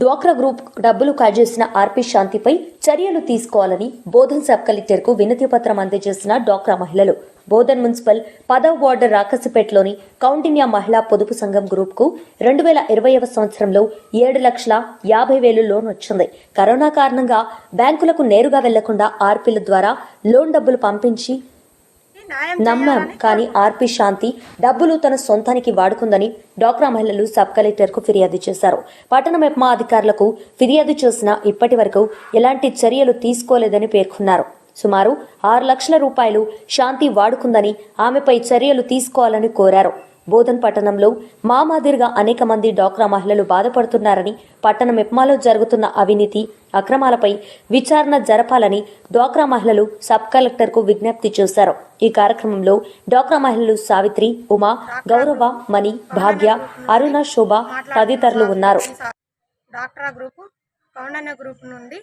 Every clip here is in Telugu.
డ్వాక్రా గ్రూప్ డబ్బులు కాజేసిన ఆర్పి శాంతిపై చర్యలు తీసుకోవాలని బోధన్ సబ్ కలెక్టర్కు వినతి పత్రం అందజేసిన డ్వాక్రా మహిళలు. బోధన్ మున్సిపల్ పదవ వార్డు రాకసిపేటలోని కౌండిన్య మహిళా పొదుపు సంఘం గ్రూప్కు రెండు వేల ఇరవైవ సంవత్సరంలో ఏడు లక్షల యాభై వేలు లోన్ వచ్చింది. కరోనా కారణంగా బ్యాంకులకు నేరుగా వెళ్ళకుండా ఆర్పీల ద్వారా లోన్ డబ్బులు పంపించి నమ్మాం కానీ ఆర్పి శాంతి డబ్బులు తన సొంతానికి వాడుకుందని డాక్రా మహిళలు సబ్ కలెక్టర్కు ఫిర్యాదు చేశారు. పట్టణ మెప్మా అధికారులకు ఫిర్యాదు చేసినా ఇప్పటి వరకు ఎలాంటి చర్యలు తీసుకోలేదని పేర్కొన్నారు. సుమారు ఆరు లక్షల రూపాయలు శాంతి వాడుకుందని ఆమెపై చర్యలు తీసుకోవాలని కోరారు. బోధన్ పట్టణంలో మా మాదిరిగా అనేక మంది డాక్రా మహిళలు బాధపడుతున్నారని పట్టణం ఎప్మాలో జరుగుతున్న అవినీతి అక్రమాలపై విచారణ జరపాలని డ్వాక్రా మహిళలు సబ్ కలెక్టర్కు విజ్ఞప్తి చేశారు. ఈ కార్యక్రమంలో డ్వాక్రా మహిళలు సావిత్రి ఉమా గౌరవ మణి భాగ్య అరుణ శోభ తదితరులు ఉన్నారు. డాక్టరా గ్రూపు కౌండన్య గ్రూప్ నుండి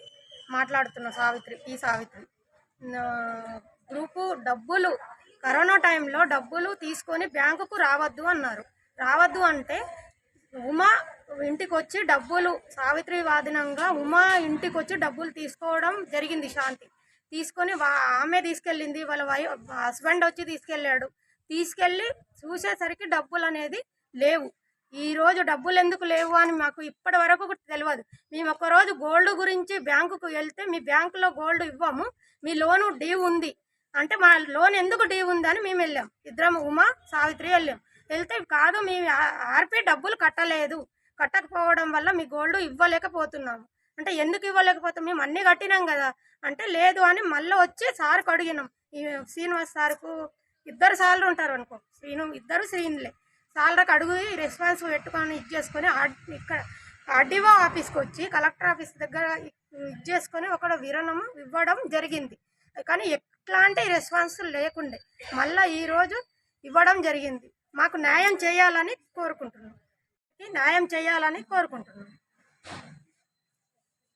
మాట్లాడుతున్న సావిత్రి ఈ సావిత్రి. గ్రూపు డబ్బులు కరోనా టైంలో డబ్బులు తీసుకొని బ్యాంకుకు రావద్దు అన్నారు. రావద్దు అంటే ఉమా ఇంటికి వచ్చి డబ్బులు సావిత్రి వాదినంగా ఉమా ఇంటికి వచ్చి డబ్బులు తీసుకోవడం జరిగింది శాంతి. తీసుకొని వా ఆమె తీసుకెళ్ళింది వాళ్ళ వై హస్బెండ్ వచ్చి తీసుకెళ్ళాడు. తీసుకెళ్ళి చూసేసరికి డబ్బులు అనేది లేవు. ఈ రోజు డబ్బులు ఎందుకు లేవు అని మాకు ఇప్పటి వరకు తెలియదు మేము ఒకరోజు గోల్డ్ గురించి బ్యాంకుకు వెళ్తే మీ బ్యాంకులో గోల్డ్ ఇవ్వము మీ లోను డీ ఉంది. అంటే మా లోన్ ఎందుకు డ్యూ ఉందని మేము వెళ్ళాం. ఇద్దరం ఉమా సావిత్రి వెళ్ళాం. వెళ్తే కాదు మేము ఆర్పి డబ్బులు కట్టలేదు. కట్టకపోవడం వల్ల మీ గోల్డ్ ఇవ్వలేకపోతున్నాము. అంటే ఎందుకు ఇవ్వలేకపోతాం మేము అన్నీ కట్టినాం కదా. అంటే లేదు అని మళ్ళీ వచ్చి సార్కు అడిగినాం. ఈ శ్రీనివాస్ సార్కు ఇద్దరు సార్లు ఉంటారు అనుకో. శ్రీను ఇద్దరు శ్రీనులే. సార్లకు అడుగు రెస్పాన్స్ పెట్టుకొని ఇది చేసుకొని ఇక్కడ ఆర్డీఓ ఆఫీస్కి వచ్చి కలెక్టర్ ఆఫీస్ దగ్గర ఇది చేసుకొని ఒక విరణము ఇవ్వడం జరిగింది. కానీ ఎట్లాంటి రెస్పాన్స్ లేకుండే. మళ్ళీ ఈరోజు ఇవ్వడం జరిగింది. మాకు న్యాయం చేయాలని కోరుకుంటున్నాం. న్యాయం చేయాలని కోరుకుంటున్నాం.